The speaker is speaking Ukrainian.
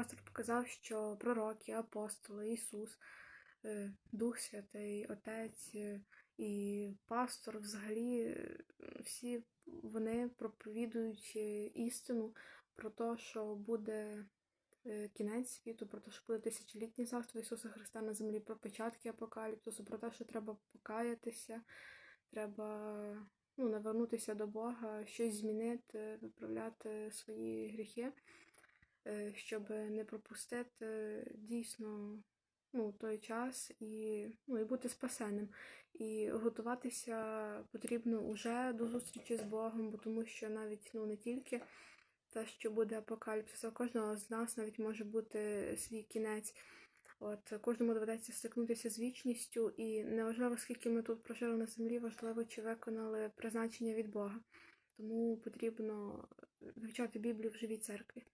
Пастор показав, що пророки, апостоли, Ісус, е, Дух Святий, Отець е, і пастор, взагалі, е, всі вони проповідують істину про те, що буде кінець світу, про те, що буде тисячолітнє царство Ісуса Христа на землі, про початки апокаліпсису, про те, що треба покаятися, треба ну, навернутися до Бога, щось змінити, виправляти свої гріхи, щоб не пропустити дійсно ну, той час і, ну, і бути спасеним. І готуватися потрібно уже до зустрічі з Богом, бо тому що навіть ну, не тільки те, що буде апокаліпсис, а кожного з нас навіть може бути свій кінець. От кожному доведеться стикнутися з вічністю, і неважливо, скільки ми тут прожили на землі, важливо, чи виконали призначення від Бога. Тому потрібно вивчати Біблію в живій церкві.